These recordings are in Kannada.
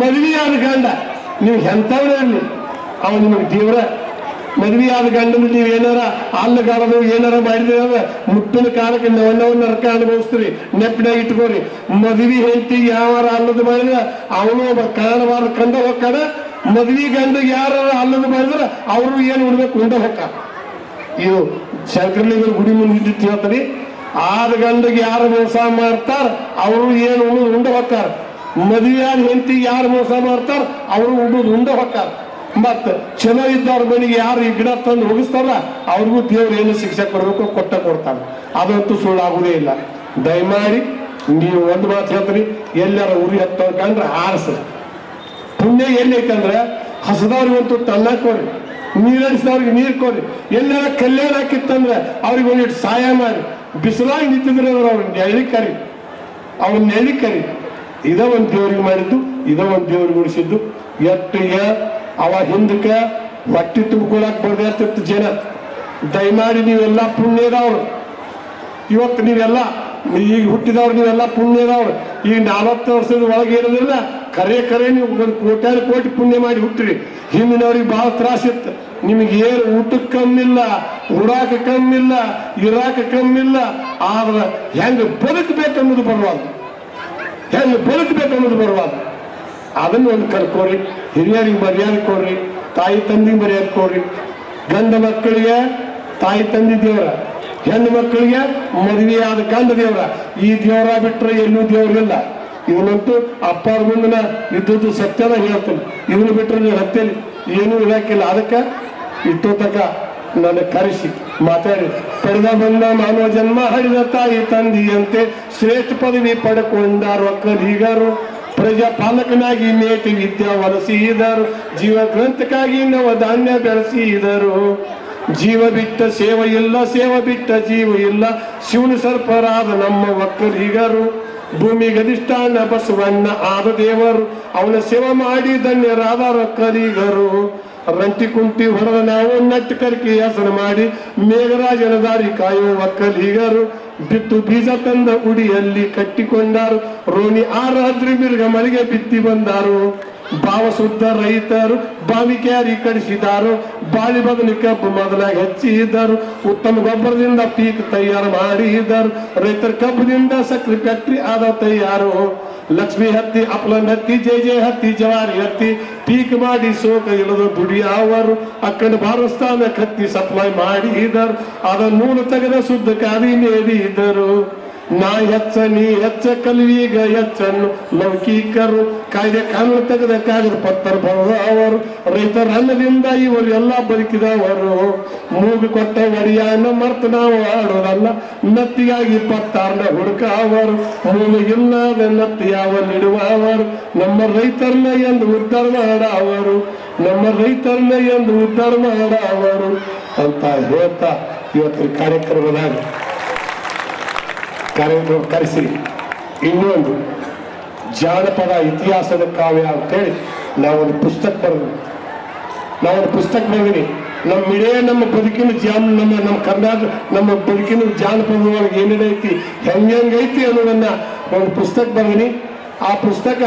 ಮದುವೆಯಾದ ಗಂಡ. ನೀವು ಎಂಥವ್ರೇ ಅಲ್ಲಿ ಅವ ನಿಮಗೆ ದೇವ್ರ. ಆದ ಗಂಡನ ನೀವು ಏನಾರ ಅಲ್ಲಗಾರದು ಏನಾರ ಮಾಡಿದ್ರೆ ಮುಟ್ಟಿನ ಕಾಲಕ್ಕೆ ನವಣ್ಣವನ್ನ ನರಕ ಅನುಭವಿಸ್ತೀರಿ. ನೆಪ್ಪಿನಾಗ ಇಟ್ಕೋರಿ. ಮದುವೆ ಹೆಂಡತಿ ಯಾವಾರ ಅಲ್ಲದ ಮಾಡಿದ್ರೆ ಅವನು ಒಬ್ಬ ಕಾಣಬಾರ ಕಂಡ ಹೋಗ್ತಾನ ಮದುವೆ ಗಂಡ ಯಾರ ಅಲ್ಲದ ಮಾಡಿದ್ರೆ ಅವರು ಏನು ಉಡ್ಬೇಕು ಉಂಡ ಹೊಕ್ಕ. ಇದು ಶಂಕರಲಿಂಗರ ಗುಡಿ ಮುಂದೆ ಇದ್ದಿತ್ತು ಹೇಳ್ತಾರೆ ಆದ ಗಂಡಗೆ ಯಾರು ಮೋಸ ಮಾಡ್ತಾರ, ಅವರು ಏನು ಉಂಡ ಹೊಕ್ಕಾರ. ಮದುವೆಯಾದ ಹೆಂಡತಿ ಯಾರು ಮೋಸ ಮಾಡ್ತಾರ? ಅವರು ಉಂಡು ಉಂಡ ಹೊಕ್ಕಾರ. ಮತ್ತ ಚಲೋ ಇದ್ದವ್ರ ಮನೆಗೆ ಯಾರು ಈ ಗಿಡ ತಂದು ಹೋಗಿಸ್ತಾರಲ್ಲ ಅವ್ರಿಗೂ ದೇವ್ರು ಏನು ಶಿಕ್ಷೆ ಕೊಡಬೇಕು, ಕೊಟ್ಟ ಕೊಡ್ತಾನೆ ಅದಂತೂ ಸುಳ್ಳಾಗುದೇ ಇಲ್ಲ. ದಯಮಾಡಿ ನೀವು ಒಂದು ಮಾತು ಹೇಳ್ತೀರಿ ಎಲ್ಲಾರ ಉರಿ ಹತ್ತೋ ಕಂಡ್ರೆ ಆರಿಸ್ರಿ ಪುಣ್ಯ ಎಲ್ಲೈತಂದ್ರೆ ಹಸದವ್ರಿಗಂತೂ ತನ್ನ ಕೊಡ್ರಿ. ನೀರಡಿಸಿದವ್ರಿಗೆ ನೀರು ಕೊಡ್ರಿ. ಎಲ್ಲಾರ ಕಲ್ಯಾಣ ಹಾಕಿತ್ತಂದ್ರೆ ಅವ್ರಿಗೆ ಒಂದಿಟ್ಟು ಸಹಾಯ ಮಾಡಿ ಬಿಸಿಲಾಗಿ ನಿಂತಿದ್ರೆ ಅವ್ರು ನೆಳಿ ಕರಿ. ಅವ್ರನ್ನ ನೆಳಿ ಕರಿ. ಇದ ಒಂದು ದೇವ್ರಿಗೆ ಮಾಡಿದ್ದು, ಇದ ಒಂದು ದೇವ್ರಿಗೆ ಉಳಿಸಿದ್ದು. ಎತ್ತಿಗೆ ಅವ ಹಿಂದಕ್ಕೆ ಹೊಟ್ಟಿ ತುಂಬಿಕೊಳಕ್ ಬರ್ದಿರ್ತಿತ್ತು ಜನ. ದಯಮಾಡಿ ನೀವೆಲ್ಲ ಪುಣ್ಯದವ್ರು. ಇವತ್ತು ನೀವೆಲ್ಲ, ಈಗ ಹುಟ್ಟಿದವ್ರು ನೀವೆಲ್ಲ ಪುಣ್ಯದವ್ರು. ಈ ನಲವತ್ತು ವರ್ಷದ ಒಳಗೆ ಇರೋದಿಲ್ಲ ಕರೆ ಕರೆ ನೀವು ಒಂದು ಕೋಟ್ಯಾನು ಕೋಟಿ ಪುಣ್ಯ ಮಾಡಿ ಹುಟ್ಟಿರಿ. ಹಿಂದಿನವ್ರಿಗೆ ಬಹಳ ತ್ರಾಸಿತ್ತು ನಿಮಗೆ ಏನು ಊಟಕ್ಕೆ ಕಮ್ಮಿಲ್ಲ, ಉಡಾಕ ಕಮ್ಮಿಲ್ಲ, ಇರಾಕ ಕಮ್ಮಿಲ್ಲ, ಆದ್ರೆ ಹೆಂಗೆ ಬದುಕಬೇಕನ್ನೋದು ಬರುವಾಗ ಬೇಕು ಬದುಕಬೇಕನ್ನೋದು ಬರುವಾಗ ಅದನ್ನು ಒಂದು ಕರ್ಕೋರಿ ಹಿರಿಯರಿಗೆ ಮರ್ಯಾದೆ ಕೊಡ್ರಿ. ತಾಯಿ ತಂದಿಗೆ ಮರ್ಯಾದೆ ಕೊಡ್ರಿ. ಗಂಡ ಮಕ್ಕಳಿಗೆ, ತಾಯಿ ತಂದೆ ದೇವರ, ಹೆಣ್ಣು ಮಕ್ಕಳಿಗೆ ಮದುವೆಯಾದ ಗಂಡ ದೇವರ, ಈ ದೇವರ ಬಿಟ್ರೆ ಎಲ್ಲೂ ದೇವರಿಲ್ಲ ಇವನಂತೂ ಅಪ್ಪಾರ ಮುಂದಿನ ಇದ್ದದ್ದು ಸತ್ಯನ ಹೇಳ್ತೀನಿ. ಇವನು ಬಿಟ್ಟರೆ ನೀವು ಹತ್ತೇಲಿ ಏನೂ ಇರಾಕಿಲ್ಲ ಅದಕ್ಕೆ ಇಟ್ಟು ತಕ ನನ್ನ ಕರೆಸಿ. ಮಾತಾಡಿ. ಪಡೆದ ಬಂದ ಮಾನವ ಜನ್ಮ ಹರಿದ ತಾಯಿ ತಂದೆಯಂತೆ ಶ್ರೇಷ್ಠ ಪದವಿ ಪಡ್ಕೊಂಡಾರು ಒಕ್ಕಲಿಗರು ಪ್ರಜಾಪಾಲಕನಾಗಿ ನೇತಿ ವಿದ್ಯಾ ವಲಸಿದರು, ಜೀವ ಗ್ರಂಥಕ್ಕಾಗಿ ನವ ಧಾನ್ಯ ಬೆಳೆಸಿದರು. ಜೀವ ಬಿಟ್ಟ ಸೇವ ಇಲ್ಲ, ಸೇವ ಬಿಟ್ಟ ಜೀವ ಇಲ್ಲ, ಶಿವನ ಸರ್ಪರಾದ ನಮ್ಮ ಒಕ್ಕಲಿಗರು. ಭೂಮಿ ಅಧಿಷ್ಠಾನ ಬಸವಣ್ಣ ಆದ ದೇವರು, ಅವನ ಸೇವೆ ಮಾಡಿ ಧನ್ಯರಾದ ಒಕ್ಕಲಿಗರು ರಂಟಿ ಕುಂಟಿ ಹೊರದ ನಾವು ನಟ್ಟು ಕರ್ಕಿ ಹೆಸರು ಮಾಡಿ ಮೇಘರಾಜನ ದಾರಿ ಕಾಯುವ ಒಕ್ಕಲಿಗರು ಬಿತ್ತು ಬೀಜ ತಂದ ಉಡಿಯಲ್ಲಿ ಕಟ್ಟಿಕೊಂಡಾರು. ರೋಣಿ ಆರಾದ್ರಿ ಮಿರ್ಗ ಮಳಿಗೆ ಬಿತ್ತಿ ಬಂದಾರು. ಭಾವಶುದ್ಧ ರೈತರು ಬಾವಿ ಕ್ಯಾರಿ ಕಡಿಸಿದಾರು. ಬಾಳಿ ಬದಲು ಕಬ್ಬು ಮೊದಲಾಗಿ ಹೆಚ್ಚಿದ್ದರು ಉತ್ತಮ ಗೊಬ್ಬರದಿಂದ ಪೀಕ್ ತಯಾರು ಮಾಡಿದರು ರೈತರ ಕಬ್ಬದಿಂದ ಸಕ್ರೆ ಫ್ಯಾಕ್ಟ್ರಿ ಆದ ತಯಾರು. ಲಕ್ಷ್ಮಿ ಹತ್ತಿ, ಅಪ್ಲನ್ ಹತ್ತಿ, ಜೈ ಜೈ ಹತ್ತಿ, ಜವಾರಿ ಹತ್ತಿ, ಪೀಕ್ ಮಾಡಿ ಸೋಕ ಇಲ್ಲದ ದುಡಿಯವರು ಅಕ್ಕನ ಭಾರಸ್ಥಾನ ಕತ್ತಿ ಸಪ್ಲೈ ಮಾಡಿದರು. ನೂಲು ತೆಗೆದ ಶುದ್ಧ ಕಾದಿ ಮೇದಿದ್ದರು ನಾ ಹೆಚ್ಚ ನೀ ಹೆಚ್ಚ ಕಲ್ವೀಗ ಹೆಚ್ಚನ್ನು ಲೌಕಿಕರು ಕಾಯ್ದೆ ಕಾನೂನು ತೆಗೆದ ಕಾಗದ ಪತ್ರ ಬರೆದವರು ರೈತರ ಅನ್ನದಿಂದ ಇವರು ಎಲ್ಲ ಬದುಕಿದವರು. ಮೂಗು ಕೊಟ್ಟ ಒಡಿಯಾನ ಮರ್ತು ನಾವು ಆಡೋದಲ್ಲ, ನತ್ತಿಗಾಗಿ ಪತ್ತಾರ್ನ ಹುಡುಕವರು. ಮೂಗಿಲ್ಲದ ನತ್ತಿ ಯಾವ ನಿಡುವವರು. ನಮ್ಮ ರೈತರನ್ನ ಎಂದು ಉದ್ಧಾರ ಮಾಡವರು. ನಮ್ಮ ರೈತರನ್ನ ಎಂದು ಉದ್ಧಾರ ಮಾಡವರು ಅಂತ ಹೇಳ್ತಾ ಇವತ್ತಿನ ಕಾರ್ಯಕ್ರಮದಾಗ. ಕಾರ್ಯಕ್ರಮ ಕರೆಸಿ ಇನ್ನೊಂದು, ಜಾನಪದ ಇತಿಹಾಸದ ಕಾವ್ಯ ಅಂತೇಳಿ ನಾವೊಂದು ಪುಸ್ತಕ ಬರೆದು, ನಾವೊಂದು ಪುಸ್ತಕ ಬರೆದಿನಿ. ನಮ್ಮ ಇಡೇ ನಮ್ಮ ಬದುಕಿನ ಜಾನ್, ನಮ್ಮ ನಮ್ಮ ಕರ್ನಾಟಕ ನಮ್ಮ ಬದುಕಿನ ಜಾನಪದ ಒಳಗೆ ಏನೇನೈತಿ ಹೆಂಗೈತಿ ಅನ್ನೋದನ್ನ ಒಂದು ಪುಸ್ತಕ ಬರೆದಿನಿ. ಆ ಪುಸ್ತಕ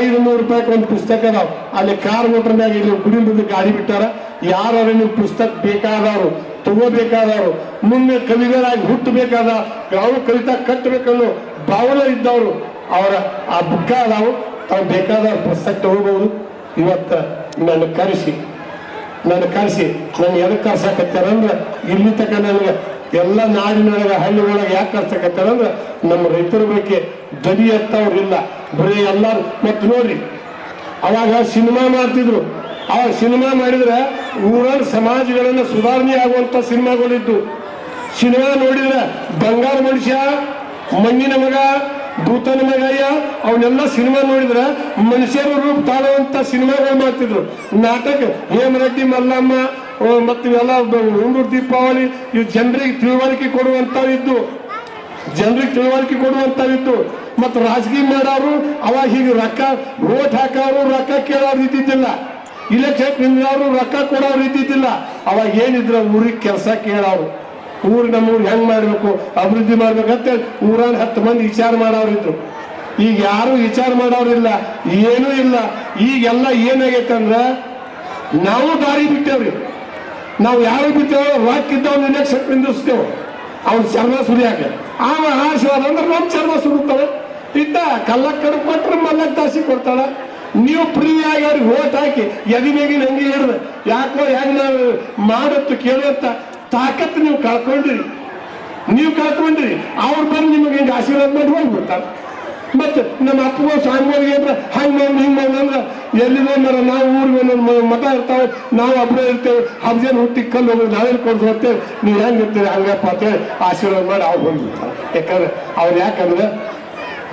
ಐದು ನೂರು ರೂಪಾಯಿಗೆ ಒಂದು ಪುಸ್ತಕ ಅದಾವ. ಅಲ್ಲಿ ಕಾರ್ ಮೋಟರ್ನಾಗ ಇಲ್ಲಿ ಗುಡಿ ಗಾಡಿ ಬಿಟ್ಟಾರ. ಯಾರು ನೀವು ಪುಸ್ತಕ ಬೇಕಾದವರು? ತಗೋಬೇಕಾದವರು, ಮುಂದೆ ಕವಿಗಳಾಗಿ ಹುಟ್ಟಬೇಕಾದ ಯಾವ ಕವಿತಾ ಕಟ್ಟಬೇಕನ್ನೋ ಭಾವನೆ ಇದ್ದವರು, ಅವರ ಆ ಬುಕ್ಕ ಅದಾವು. ತಾವು ಬೇಕಾದ ಪುಸ್ತಕ ತಗೋಬಹುದು. ಇವತ್ತು ನನ್ನ ಕರೆಸಿ ನನ್ನ ಕರೆಸಿ ನನ್ನ ಎದಕ್ಕೆ ಕರ್ಸಕತ್ತಾರಂದ್ರೆ ಇಲ್ಲಿ ತನಕ ನನಗೆ ಎಲ್ಲ ನಾಡಿನೊಳಗೆ ಹಳ್ಳಿ ಒಳಗೆ ಯಾಕೆ ಕರ್ಸಕತ್ತಾರಂದ್ರೆ ನಮ್ಮ ರೈತರ ಬಗ್ಗೆ ದನಿ ಎತ್ತವ್ರಿಲ್ಲ ಬರೀ ಎಲ್ಲಾರು ಮತ್ತೆ ನೋಡ್ರಿ, ಅವಾಗ ಸಿನಿಮಾ ಮಾಡ್ತಿದ್ರು. ಆ ಸಿನಿಮಾ ಮಾಡಿದ್ರೆ ಊರಲ್ಲಿ ಸಮಾಜಗಳನ್ನ ಸುಧಾರಣೆ ಆಗುವಂತ ಸಿನಿಮಾಗಳಿದ್ದು. ಸಿನಿಮಾ ನೋಡಿದ್ರೆ ಬಂಗಾರ ಮನುಷ್ಯ, ಮಣ್ಣಿನ ಮಗ, ಭೂತನ ಮಗಯ್ಯ ಅವನ್ನೆಲ್ಲ ಸಿನಿಮಾ ನೋಡಿದ್ರೆ ಮನುಷ್ಯರ ರೂಪ ತಾಳುವಂತ ಸಿನಿಮಾಗಳು ಮಾಡ್ತಿದ್ರು. ನಾಟಕ ಹೇಮರೆಡ್ಡಿ ಮಲ್ಲಮ್ಮ ಮತ್ತು ಇವೆಲ್ಲ ಹುಂಡೂರು ದೀಪಾವಳಿ, ಇವು ಜನರಿಗೆ ತಿಳುವಳಿಕೆ ಕೊಡುವಂತವಿದ್ದು ಜನರಿಗೆ ತಿಳುವಳಿಕೆ ಕೊಡುವಂತವಿತ್ತು ಮತ್ತು ರಾಜಕೀಯ ಮಾಡೋರು ಅವಾಗ ಹೀಗೆ ರೊಕ್ಕ, ಓಟ್ ಹಾಕೋರು ರೊಕ್ಕ ಕೇಳೋರು ಇದ್ದಿದ್ದಿಲ್ಲ ಇಲೆಕ್ಷನ್ ನಿಂದವರು ರೊಕ್ಕ ಕೊಡೋ ರೀತಿ ಇದ್ದಿಲ್ಲ. ಅವಾಗ ಏನಿದ್ರ ಊರಿಗೆ ಕೆಲಸ ಕೇಳೋರು ಊರು ನಮ್ಮ ಊರು ಹೆಂಗ್ ಮಾಡ್ಬೇಕು, ಅಭಿವೃದ್ಧಿ ಮಾಡ್ಬೇಕಂತ ಊರಾಗ ಹತ್ತು ಮಂದಿ ವಿಚಾರ ಮಾಡೋರು ಇದ್ರು. ಈಗ ಯಾರು ವಿಚಾರ ಮಾಡೋರಿಲ್ಲ ಏನೂ ಇಲ್ಲ. ಈಗೆಲ್ಲ ಏನಾಗೈತೆ ಅಂದ್ರ, ನಾವು ದಾರಿ ಬಿಟ್ಟೇವ್ರಿ. ನಾವು ಯಾರು ಬಿಟ್ಟೇವೋ ರೊಕ್ಕ ಇದ್ದವ್ ಇಲೆಕ್ಷನ್ ನಿಂದಿಸ್ತೇವೆ ಅವ್ನು ಚರ್ಮ ಸುರಿಯಾಕ ಆವ ಆಶೀರ್ವಾದ ಅಂದ್ರೆ ನಮ್ಮ ಚರ್ಮ ಸುರುತ್ತವೆ. ಇದ್ದ ಕಲ್ಲ ಕಡು ಕೊಟ್ರೆ ಮಲ್ಲಕ್ ತಾಸಿ ಕೊಡ್ತಾಳ. ನೀವು ಫ್ರೀ ಆಗಿ ಅವ್ರಿಗೆ ಓಟ್ ಹಾಕಿ, ಎದಿ ಮೇಗಿನ ಹಂಗೆ ಹಿಡ್ದು ಯಾಕೋ ಹೆಂಗ್ ನಾವು ಮಾಡತ್ತು ಕೇಳತ್ತ ತಾಕತ್ತು ನೀವು ಕಳ್ಕೊಂಡ್ರಿ. ನೀವು ಕಳ್ಕೊಂಡ್ರಿ. ಅವ್ರು ಬಂದು ನಿಮಗೆ ಹಿಂಗೆ ಆಶೀರ್ವಾದ ಮಾಡಿ ಹೋಗ್ಬಿಡ್ತಾರೆ ಮತ್ತೆ ನಮ್ಮ ಅಪ್ಪಗೂ ಸ್ವಾಮಿಗಳಿಗೆ ಅಂದ್ರೆ ಹಂಗೆ ಮಾಡಿ ಹಿಂಗೆ ಮಾಡಿ ಅಂದ್ರೆ ಎಲ್ಲಿದೆ ಮರ ನಾವು ಊರಿಗೆ ಒಂದೊಂದು ಮಠ ಇರ್ತಾವೆ ನಾವು ಒಬ್ಬರೇ ಇರ್ತೇವೆ ಹಬ್ಜನ್ ಹುಟ್ಟಿ ಕಲ್ಲು ಹೋಗಿ ನಾವೇನು ಕೊಡ್ದು ಹೋಗ್ತೇವೆ? ನೀವು ಹೆಂಗೆ ಇರ್ತೀರಿ, ಹಂಗಪ್ಪ ಅಂತೇಳಿ ಆಶೀರ್ವಾದ ಮಾಡಿ ಅವ್ರು ಬಂದ್ಬಿಡ್ತಾರೆ ಯಾಕಂದ್ರೆ ಅವ್ರು ಯಾಕಂದ್ರೆ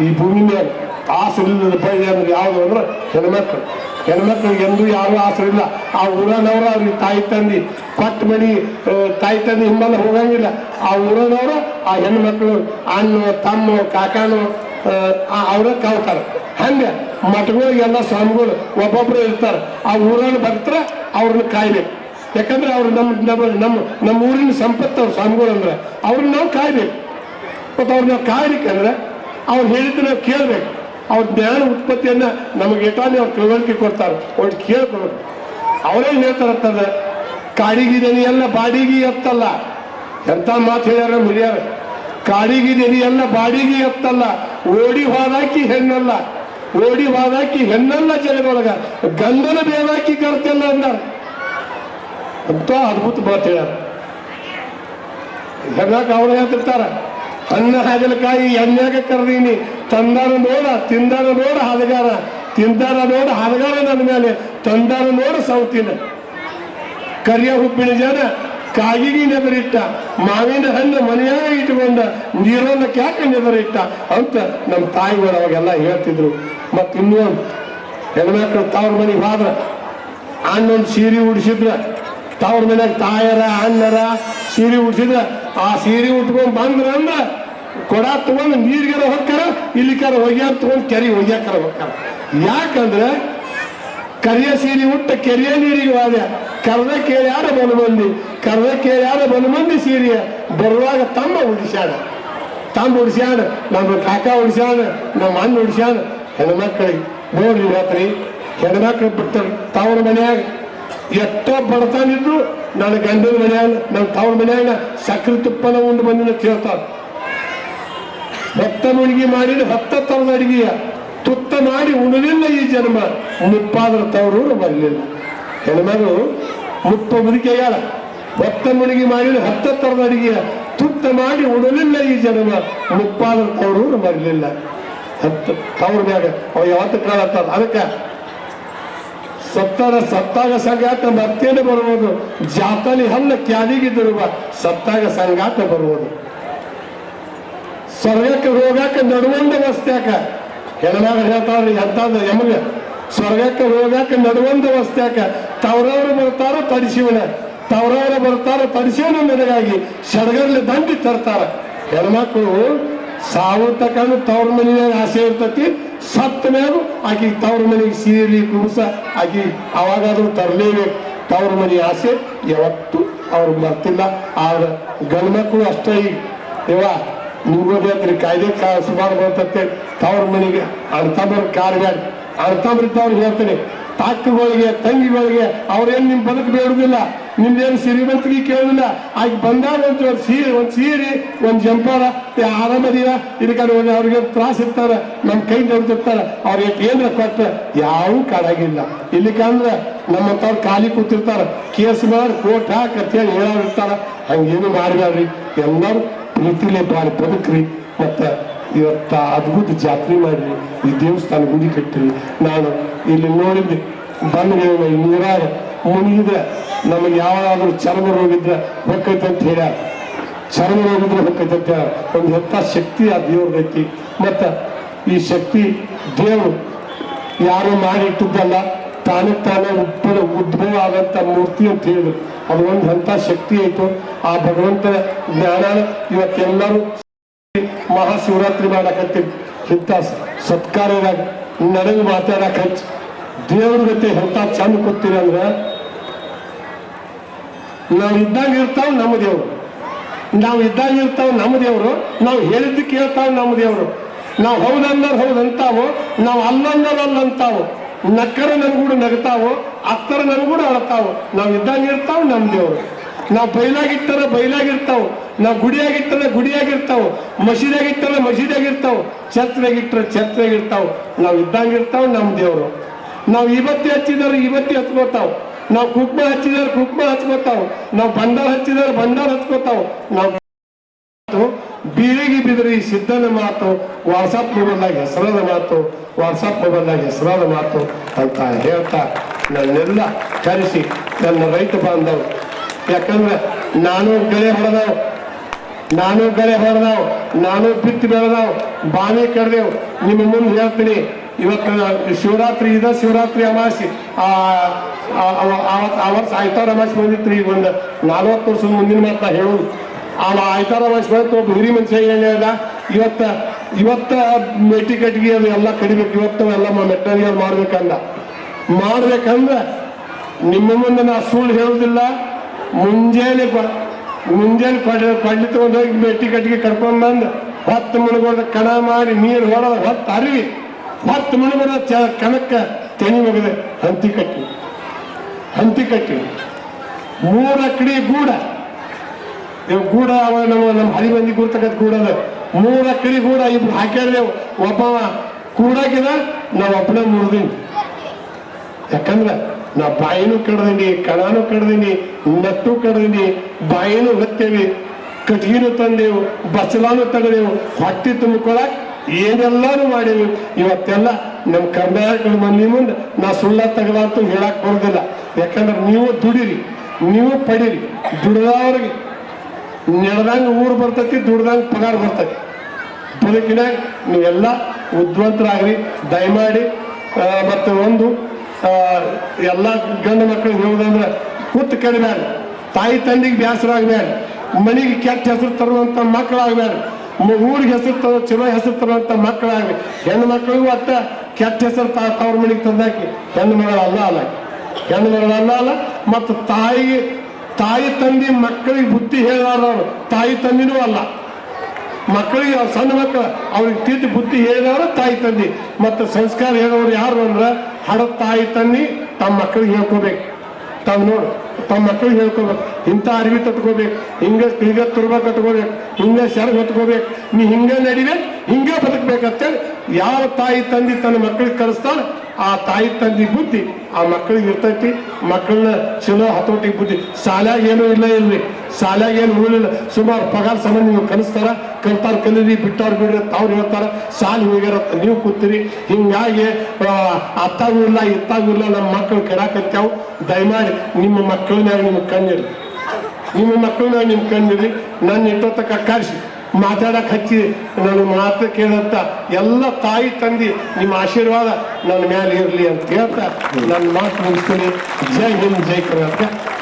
ಈ ಭೂಮಿ ಮೇಲೆ ಆಸರಿಲ್ಲದ ಬಳ್ಳಿ ಅಂದ್ರೆ ಯಾವುದು ಅಂದ್ರೆ ಹೆಣ್ಮಕ್ಳು. ಹೆಣ್ಮಕ್ಳಿಗೆ ಎಂದೂ ಯಾರು ಆಸರಿಲ್ಲ ಆ ಊರನವ್ರ ಅವ್ರಿಗೆ ತಾಯಿ ತಂದಿ ಕೊಟ್ಟ ಮನಿ ತಾಯಿ ತಂದಿ ಹಿಂಬಲ್ಲ ಹೋಗಂಗಿಲ್ಲ. ಆ ಊರನವರು, ಆ ಹೆಣ್ಮಕ್ಳು, ಅಣ್ಣು, ತಮ್ಮ ಕಾಕಾನು ಅವ್ರ ಕಾವ್ತಾರೆ ಹಂಗೆ ಮಠಗಳಿಗೆಲ್ಲ ಸ್ವಾಮಿಗಳು ಒಬ್ಬೊಬ್ರು ಇರ್ತಾರೆ. ಆ ಊರನ್ನು ಬರ್ತಾರೆ, ಅವ್ರನ್ನ ಕಾಯ್ಬೇಕು. ಯಾಕಂದ್ರೆ ಅವ್ರು ನಮ್ಮ ನಮ್ಮ ನಮ್ಮ ನಮ್ಮ ಊರಿನ ಸಂಪತ್ತು ಅವ್ರ ಸ್ವಾಮಿಗಳು ಅಂದ್ರೆ ಅವ್ರನ್ನ ನಾವು ಕಾಯ್ಬೇಕು. ಮತ್ತು ಅವ್ರನ್ನ ನಾವು ಕಾಯ್ಬೇಕಂದ್ರೆ ಅವ್ರು ಹೇಳಿದ್ದು ನಾವು ಕೇಳ್ಬೇಕು. ಅವ್ರ ಜ್ಞಾನ ಉತ್ಪತ್ತಿಯನ್ನ ನಮಗೆ ಇಟ್ಟಾನೆ ಅವ್ರು ತಿಳುವಳಿಕೆ ಕೊಡ್ತಾರೆ. ಅವ್ರು ಕೇಳ್ಕೊಬೇಕು ಅವರೇ ಹೇಳ್ತಾರಂತಂದ್ರೆ ಕಾಡಿಗಿದನಿ ಎಲ್ಲ ಬಾಡಿಗೆ ಎತ್ತಲ್ಲ. ಎಂತ ಮಾತು ಹೇಳ್ಯಾರ ಮುರಿಯಾರ ಕಾಡಿಗಿದನಿ ಎಲ್ಲ ಬಾಡಿಗೆ ಎತ್ತಲ್ಲ. ಓಡಿ ಹೋದಾಕಿ ಹೆಣ್ಣಲ್ಲ. ಓಡಿ ಹೋದಾಕಿ ಹೆಣ್ಣಲ್ಲ ಜನಗಳೊಳಗ ಗಂಧನ ಬೇದಾಕಿ ಕರ್ತಲ್ಲ ಅಂದ ಅಂತ ಅದ್ಭುತ ಮಾತು ಹೇಳ್ಯಾರ. ಹೆಣ್ಣಾಕ ಅವ್ರು ಹೇಳ್ತಿರ್ತಾರ ಅನ್ನ ಹಾಗಲಕಾಯಿ ಎಣ್ಣೆಗ ಕರ್ದೀನಿ. ತಂದಾರ ನೋಡ, ತಿಂದಾರ ನೋಡ ಹದಗಾರ. ತಿಂದಾರ ನೋಡ ಹದಗಾರ ನನ್ನ ಮೇಲೆ. ತಂದಾರ ನೋಡ ಸೌತಿನ. ಕರಿಯ ಹುಬ್ಬಿನ ಜನ ಕಾಗಿನಿ ನೆದರಿಟ್ಟ. ಮಾವಿನ ಹಣ್ಣು ಮನೆಯಾಗ ಇಟ್ಟುಕೊಂಡ ನೀರನ್ನು ಕ್ಯಾಕ ನೆದರಿಟ್ಟ ಅಂತ ನಮ್ಮ ತಾಯಿಗಳು ಅವಾಗೆಲ್ಲ ಹೇಳ್ತಿದ್ರು. ಮತ್ತು ಇನ್ನೂ ಹೆಣ್ಮಕ್ಳು ತವ್ರ ಮನೆಗೆ ಹೋದ್ರ, ಅಣ್ಣೊಂದು ಸೀರೆ ಉಡಿಸಿದ್ರ. ತವ್ರ ಮನೆಯಾಗ ತಾಯರ, ಅಣ್ಣರ ಸೀರೆ ಉಡ್ಸಿದ್ರ. ಆ ಸೀರೆ ಉಟ್ಕೊಂಡು ಬಂದ್ರ ಅಂದ್ರ ಕೊಡ, ತಗೊಂಡು ನೀರ್ಗಾರ ಹೊಕ್ಕಾರ ಇಲ್ಲಿಕಾರ ಹೋಗ್ಯಾರ, ತಗೊಂಡು ಕೆರೆ ಒಗ್ಯಾಕರ ಹೊಕ್ಕಾರ ಯಾಕಂದ್ರೆ ಕರಿಯ ಸೀರೆ ಉಟ್ಟ ಕೆರೆಯ ನೀರಿಗೆ ವಾದ ಕರ್ದ ಕೇಳ್ಯಾರ ಬಲು ಮಂದಿ ಕರ್ದ ಕೇಳ್ಯಾರ ಬಲು ಮಂದಿ ಸೀರೆಯ? ಬರುವಾಗ ತಮ್ಮ ಉಡಿಸ್ಯಾಡ ತಮ್ಮ ಉಡಿಸ್ಯಾಡ ನಮ್ಮ ಕಾಕ ಉಡಿಸ್ಯಾಡ ನಮ್ಮ ಅಣ್ಣ ಉಡಿಸ್ಯಾಡ ಹೆಣ್ಮಕ್ಳಿಗೆ ನೋಡ್ರಿ ಇವತ್ರಿ ಹೆಣ್ಮಕ್ಳು ಬಿಡ್ತಾರೆ ತವ್ರ ಮನ್ಯಾಗ. ಎಷ್ಟೋ ಬಡತಾನಿದ್ರು ನನ್ನ ಗಂಡನ ಮನ್ಯಾಗ, ನನ್ನ ತವ್ರ ಮನ್ಯಾಗ ಸಕ್ಕರೆ ತುಪ್ಪನ ಉಂಡು ಬಂದಿನ ಕೇಳ್ತಾರ ಭತ್ತ ಮುಳುಗಿ ಮಾಡಿದ ಹತ್ತ ತರದ ಅಡಿಗೆಯ ತುತ್ತ ಮಾಡಿ ಉಣಲಿಲ್ಲ ಈ ಜನ್ಮ. ಮುಪ್ಪಾದ್ರ ತವರು ಬರಲಿಲ್ಲ. ಹೆಣ್ಮಗಳು ಮುಪ್ಪ ಮುದುಕೆಯಾಳ ಭಕ್ತ ಮುಳುಗಿ ಮಾಡಿದ ಹತ್ತ ತರದ ಅಡಿಗೆಯ ತುತ್ತ ಮಾಡಿ ಉಣಲಿಲ್ಲ ಈ ಜನ್ಮ. ಮುಪ್ಪಾದ್ರ ತವರು ಬರಲಿಲ್ಲ. ಹತ್ತ ತವ್ರ ಮ್ಯಾಗ ಅವ ಯಾವತ್ತು ಕಾಳತ್ತಾರ ಅದಕ್ಕೆ ಸತ್ತಾಗ ಸತ್ತಾಗ ಸಂಗಾಟ ಮತ್ತೇನು ಬರುವುದು ಜಾತಲಿ ಹಲ್ಲ ಕ್ಯಾಲಿಗಿದ್ದರು ಸತ್ತಾಗ ಸಂಗಾತ ಬರುವುದು ಸ್ವರ್ಗಕ್ಕೆ ಹೋಗಾಕ ನಡುವಂದ ವಸ್ತ್ಯಾಕ ಹೆಣ್ಮಾಗ ಹೇಳ್ತಾರ ಎಂತಾದ ಯಮಗ ಸ್ವರ್ಗಕ್ಕೆ ಹೋಗಾಕ ನಡುವಂದ ವಸ್ತ್ಯಾಕ ತವರವರು ಬರ್ತಾರ ತಡಿಸಿವನ. ತವರವರು ಬರ್ತಾರ ತಡಿಸಿವನ ನನಗಾಗಿ ಸಡಗರ್ಲಿ ದಂಡಿ ತರ್ತಾರ. ಹೆಣ್ಮಕ್ಳು ಸಾವು ತಕೊಂಡು ತವ್ರ ಮನೆಯಾಗ ಆಸೆ ಇರ್ತತಿ, ಸತ್ತ ಮೇಲೂ ಆಕಿ ತವ್ರ ಮನೆಗೆ ಸೀರೆ ಕುಂಸ ಆಕಿ ಅವಾಗಾದ್ರೂ ತರಲೇಬೇಕು. ತವ್ರ ಮನೆ ಆಸೆ ಯಾವತ್ತು ಅವ್ರು ಮರ್ತಿಲ್ಲ ಆದ್ರೆ ಗಂಡು ಅಷ್ಟೇ ಈಗ. ಇವ ನಿಮ್ಗೂ ಕಾಯ್ದೆ ಸುಮಾರು ಬರ್ತತೆ. ತವ್ರ ಮನೆಗೆ ಅಣ್ತಂಬರ್ ಕಾರ್ ಬ್ಯಾಡ ಅಣ್ತಂಬ್ರಿದ್ದವ್ರು ಹೇಳ್ತೀನಿ. ತಾಕಗಳಿಗೆ, ತಂಗಿಗಳಿಗೆ ಅವ್ರೇನ್ ನಿಮ್ ಬದುಕು ಬೇಡುದಿಲ್ಲ. ನಿಮ್ದೇನು ಸಿರಿಮಂತಿಗೆ ಕೇಳುದಿಲ್ಲ. ಆಗ ಬಂದಾಗ ಒಂದು ಸೀರೆ ಒಂದು ಸೀರೆ, ಒಂದ್ ಜಂಪಾರ ಆರಾಮದಿರ? ಇದಕ್ಕೆ ಒಂದು ಅವ್ರಿಗೆ ತ್ರಾಸ ಇರ್ತಾರ, ನಮ್ ಕೈ ನೋಡ್ತಿರ್ತಾರ ಅವ್ರಿಗೆ ಏನ್ ಕೊಟ್ಟ ಯಾವೂ ಕಾಡಾಗಿಲ್ಲ. ನಮ್ಮ ನಮ್ಮಂತವ್ರು ಖಾಲಿ ಕೂತಿರ್ತಾರ. ಕೇಸ್ ಮಾಡಿ ಕೋಟ್ ಹಾಕಿ ಅಂತೇಳಿ ಇರ್ತಾರ. ಹಂಗೇನು ಮಾಡಬೇಡ್ರಿ ಎಲ್ಲರೂ ಪ್ರೀತಿಲೇ ಬಾಳಿ ಬದುಕ್ರಿ ಮತ್ತು ಇವತ್ತ ಅದ್ಭುತ ಜಾತ್ರೆ ಮಾಡಿರಿ. ಈ ದೇವಸ್ಥಾನ ಗುಡಿ ಕಟ್ಟಿರಿ. ನಾನು ಇಲ್ಲಿ ನೋಡಿದ್ದೆ ಬಂದ್ರೆ ನೀರಾಗ ಮುನಿಗಿದ್ರೆ ನಮಗೆ ಯಾವಾಗಾದ್ರೂ ಚರ್ಮ ರೋಗಿದ್ರೆ ಹೊಕ್ಕೈತೆ ಅಂತ ಹೇಳ್ಯಾರ. ಚರ್ಮ ರೋಗಿದ್ರೆ ಹೊಕ್ಕೈತೆ ಅಂತ ಹೇಳ್ಯಾರ. ಒಂದು ಹೆತ್ತ ಶಕ್ತಿ ಆ ದೇವ್ರದೈತಿ ಮತ್ತು ಈ ಶಕ್ತಿ ದೇವರು ಯಾರು ಮಾಡಿಟ್ಟಿದ್ದಲ್ಲ ತಾನೇ ತಾನೇ ಉಪ್ಪಿನ ಉದ್ಭವ ಆಗಂತ ಮೂರ್ತಿ ಅಂತ ಹೇಳಿದ್ರು. ಅದು ಒಂದು ಅಂತ ಶಕ್ತಿ ಐತು ಆ ಭಗವಂತನ ಜ್ಞಾನ ಇವತ್ತೆಲ್ಲರೂ ಮಹಾಶಿವರಾತ್ರಿ ಮಾಡಕತ್ತೀವಿ ಇಂಥ ಸತ್ಕಾರ ನಡೆದು ಮಾತಾಡಕ ದೇವ್ರ ಜೊತೆ ಎಂಥ ಚಂದ ಕೊಡ್ತೀರಿ ಅಂದ್ರೆ, ನಾವು ಇದ್ದಾಗ ಇರ್ತಾವ ನಮ್ಮ ದೇವರು. ನಾವು ಇದ್ದಾಗ ಇರ್ತಾವ ನಮ್ಮ ದೇವ್ರು. ನಾವು ಹೇಳಿದ್ದು ಕೇಳ್ತಾವ ನಮ್ಮ ದೇವ್ರು. ನಾವು ಹೌದಂದ್ರೆ ಹೌದಂತಾವು ನಾವು ಅಲ್ಲಂದ್ರೆ ಅಲ್ಲ ಅಂತಾವು ನಕ್ಕರ ನನ್ಗೂಡು ನಗತಾವು ಅತ್ತರ ನನ್ಗೂಡ ಅಳತಾವು, ನಾವು ಇದ್ದಂಗೆ ಇರ್ತಾವ, ನಮ್ ದೇವ್ರು. ನಾವು ಬೈಲಾಗಿಟ್ಟರೆ ಬೈಲಾಗಿರ್ತಾವ, ನಾವು ಗುಡಿಯಾಗಿಟ್ಟರೆ ಗುಡಿಯಾಗಿರ್ತಾವ ಮಸೀದಿಯಾಗಿಟ್ಟರೆ ಮಸೀದಿಯಾಗಿರ್ತಾವ ಛತ್ರಗಿಟ್ಟರೆ ಛತ್ರಗಿರ್ತಾವ ನಾವು ಇದ್ದಂಗೆ ಇರ್ತಾವ, ನಮ್ ದೇವ್ರು. ನಾವು ಇವತ್ತಿ ಹಚ್ಚಿದವ್ರು ಇವತ್ತಿ ಹಚ್ಕೋತಾವ ನಾವು ಕುಕ್ಮ ಹಚ್ಚಿದಾರೆ ಕುಕ್ಮ ಹಚ್ಕೋತಾವ ನಾವು ಬಂಡಾರ ಹಚ್ಚಿದಾರೆ ಬಂಡಾರ ಹಚ್ಕೋತಾವ ನಾವು ಬೀಳಿಗೆ ಬಿದ್ರಿ, ಸಿದ್ಧನ ಮಾತು, ವಾಟ್ಸಪ್ ಮೊಬೈಲ್ನಾಗ ಹೆಸರಾದ ಮಾತು, ವಾಟ್ಸಪ್ ಮೊಬೈಲ್ನಾಗ ಹೆಸರಾದ ಮಾತು ಅಂತ ಹೇಳ್ತಾ ನನ್ನೆಲ್ಲ ಕರೆಸಿ ನನ್ನ ರೈತ ಬಾಂಧವ್. ಯಾಕಂದ್ರೆ ನಾನು ಗಳೆ ಹೊಡೆದವ್, ನಾನು ಗಳೆ ಹೊಡೆದವ್, ನಾನು ಬಿತ್ತು ಬೆಳೆದವ್, ಬಾವಿ ಕಡ್ದೇವ್. ನಿಮ್ಮ ಮುಂದೆ ಹೇಳ್ತೀನಿ, ಇವತ್ತು ಶಿವರಾತ್ರಿ ಇದ, ಶಿವರಾತ್ರಿ ಅಮಾಸಿ. ಆ ವರ್ಷ ಆಯ್ತಾರ ಅಮಾಸಿ ಬಂದಿತ್ತು, ಈಗ ಒಂದು ನಾಲ್ವತ್ತು ವರ್ಷದ ಮುಂದಿನ ಮಾತ್ರ ಹೇಳೋದು. ಆ ಆಯ್ತಾರ ವಯಸ್ಸು ಬಂತು ಒಬ್ಬ ಹಿರಿ ಮನುಷ್ಯ ಏನ್ ಇವತ್ತ ಇವತ್ತ ಮೆಟ್ಟಿ ಕಟ್ಟಿಗೆ ಅದು ಎಲ್ಲ ಕಡಿಬೇಕು ಇವತ್ತು ಎಲ್ಲ ಅದು ಮಾಡ್ಬೇಕಂದ. ಮಾಡ್ಬೇಕಂದ್ರೆ ನಿಮ್ಮ ಮುಂದೆ ನಾ ಸುಳ್ಳು ಹೇಳುದಿಲ್ಲ. ಮುಂಜಾನೆ ಮುಂಜಾನೆ ಕೊಡ ಕೊಡ್ಲಿ ತಗೊಂಡು ಹೋಗಿ ಮೆಟ್ಟಿ ಕಟ್ಟಿಗೆ ಕರ್ಕೊಂಡ್ ಬಂದು ಹತ್ತು ಮುಳುಗೋದ ಕಣ ಮಾಡಿ ನೀರು ಹೊಡೆದ ಹೊತ್ತು ಅರಿವಿ. ಹತ್ತು ಮುಳುಗೋದ ಚ ಕಣಕ್ಕ ತೆನಿ ಮುಗಿದೆ ಹಂತಿ ಕಟ್ಟಿ. ಹಂತಿ ಕಟ್ಟಿ. ಮೂರ ಗೂಡ. ಇವ್ ಕೂಡ ಅವ, ನಮ್ಮ ನಮ್ಮ ಹಳಿ ಮಂದಿ ಕೂರ್ತಕ್ಕಂಥ ಅದ. ಮೂರ ಕಡೆ ಕೂಡ ಇಬ್ರು ಹಾಕ್ಯಾರ್ದೇವು ಕೂಡ ಕೂಡಾಕಿದ ನಾವ್ ಒಬ್ಬನೇ ಮುರಿದೀನಿ. ಯಾಕಂದ್ರ ನಾ ಬಾಯಿನೂ ಕಡ್ದೀನಿ, ಕಣಾನು ಕಡ್ದೀನಿ, ನಟ್ಟು ಕಡ್ದೀನಿ, ಬಾಯಿನೂ ಹೊತ್ತೇವಿ. ಕಟ್ಗಿನೂ ತಂದೆವು ಬಸಲಾನು ತಗದೇವು, ಹೊಟ್ಟಿ ತುಂಬಿಕೊಳಕ್ ಏನೆಲ್ಲಾನು ಮಾಡೇವಿ. ಇವತ್ತೆಲ್ಲ ನಮ್ಮ ಕರ್ನಾಟಕದ ಮಂದಿ ಮುಂದೆ ನಾ ಸುಳ್ಳ ತಗಲ ಅಂತೂ ಹೇಳಕ್ ಬರೋದಿಲ್ಲ. ಯಾಕಂದ್ರೆ ನೀವು ದುಡಿರಿ, ನೀವು ಪಡೀರಿ, ದುಡಿದವ್ರಿಗೆ ನೆಡ್ದಂಗ ಊರು ಬರ್ತೈತಿ, ದುಡ್ದಂಗೆ ಪಗಾರ ಬರ್ತೈತಿ. ಬದುಕಿನಾಗ ನೀವೆಲ್ಲ ಉದ್ವಂತರಾಗ್ರಿ. ದಯಮಾಡಿ ಮತ್ತು ಒಂದು ಎಲ್ಲ ಗಂಡು ಮಕ್ಕಳಿಗೆ ಹೇಳುದಂದ್ರೆ ಕೂತ್ ಕಡಿಬೇಡ ತಾಯಿ ತಂದೆಗೆ ಬೇಸರ ಮನೆಗೆ ಕೆಟ್ಟ ಹೆಸರು ತರುವಂತ ಮಕ್ಕಳಾಗ್ಬೇಡ ಊರಿಗೆ ಹೆಸರು ತರೋ ಚಲೋ ಹೆಸರು ತರುವಂತ ಮಕ್ಕಳಾಗ್ಲಿ ಹೆಣ್ಣು ಮಕ್ಕಳಿಗೂ ಅಟ್ಟ ಕೆಟ್ಟ ಹೆಸರು ತಾ, ತವ್ರ ಮನೆಗೆ ತಂದಾಕಿ ಹೆಣ್ಣು ಮಗಳ ಅಲ್ಲ. ಹೆಣ್ಣು ಮಗಳ ಅಲ್ಲ ಅಲ್ಲ, ಮತ್ತು ತಾಯಿಗೆ ತಾಯಿ ತಂದೆ ಮಕ್ಕಳಿಗೆ ಬುದ್ಧಿ ಹೇಳಾರವ್ರು ತಾಯಿ ತಂದಿನೂ ಅಲ್ಲ. ಮಕ್ಕಳಿಗೆ ಸಣ್ಣ ಮಕ್ಕಳು ಅವ್ರಿಗೆ ತಿದ್ದಿ ಬುದ್ಧಿ ಹೇಳಿದವರು ತಾಯಿ ತಂದೆ. ಮತ್ತು ಸಂಸ್ಕಾರ ಹೇಳೋರು ಯಾರು ಅಂದ್ರೆ ಹಡ ತಾಯಿ ತಂದಿ ತಮ್ಮ ಮಕ್ಕಳಿಗೆ ಹೇಳ್ಕೋಬೇಕು. ತಾವು ನೋಡು, ತಮ್ಮ ಮಕ್ಕಳಿಗೆ ಹೇಳ್ಕೋಬೇಕು. ಇಂಥ ಅರಿವಿ ತಟ್ಕೋಬೇಕು, ಹಿಂಗ ಹಿಂಗ ತುರ್ಬ ಕಟ್ಕೋಬೇಕು, ಹಿಂಗ ಶರ ಹೊತ್ಕೋಬೇಕು, ನೀ ಹಿಂಗ ನಡಿಬೇಕು ಹಿಂಗ ಬದುಕಬೇಕಂತೇಳಿ ಯಾವ ತಾಯಿ ತಂದಿ ತನ್ನ ಮಕ್ಕಳಿಗೆ ಕಲಿಸ್ತಾಳೆ ಆ ತಾಯಿ ತಂದಿ ಬುದ್ಧಿ, ಆ ಮಕ್ಕಳಿಗೆ ಇರ್ತೈತಿ, ಮಕ್ಕಳನ್ನ ಚಲೋ ಹತೋಟಿ ಬುದ್ಧಿ. ಶಾಲ್ಯಾಗ ಏನೂ ಇಲ್ಲ ಇಲ್ರಿ ಶಾಲ್ಯಾಗ ಏನು ಉಳಿಲ್ಲ ಸುಮಾರು ಪಗಾರ ಸಂಬಂಧ ನೀವು ಕಲಿಸ್ತಾರ, ಕಲ್ತಾರ ಕಲೀರಿ, ಬಿಟ್ಟವ್ರು ಬಿಡ್ರಿ ತಾವ್ರು ಹೇಳ್ತಾರ. ಶಾಲೆ ಹೋಗ್ಯಾರ ನೀವು ಕೂತೀರಿ. ಹಿಂಗಾಗಿ ಅತ್ತಾಗೂ ಇಲ್ಲ, ಇತ್ತಾಗೂ ಇಲ್ಲ, ನಮ್ಮ ಮಕ್ಕಳು ಕೆಡಾಕತ್ಯಾವು ದಯಮಾಡಿ ನಿಮ್ಮ ಮಕ್ಕಳನ್ನ ನಿಮ್ಮ ಕಣ್ಣಿರಿ ನಿಮ್ಮ ಮಕ್ಕಳನ್ನ ನಿಮ್ಮ ನಿಮ್ ಕಣ್ಣಿರಿ ನನ್ನ ಇಟ್ಟೋತಕ್ಕ ಕರೆಸಿ ಮಾತಾಡಕ್ಕೆ ಹಚ್ಚಿ ನನ್ನ ಮಾತು ಕೇಳಂತ ಎಲ್ಲ ತಾಯಿ ತಂದಿ, ನಿಮ್ಮ ಆಶೀರ್ವಾದ ನನ್ನ ಮ್ಯಾಲೆ ಇರಲಿ ಅಂತ ಹೇಳ್ತಾ ನನ್ನ ಮಾತು ಮುಗಿಸ್ತೀನಿ. ಜೈ ಹಿಂದ್, ಜೈ ಕರ್ನಾಟಕ.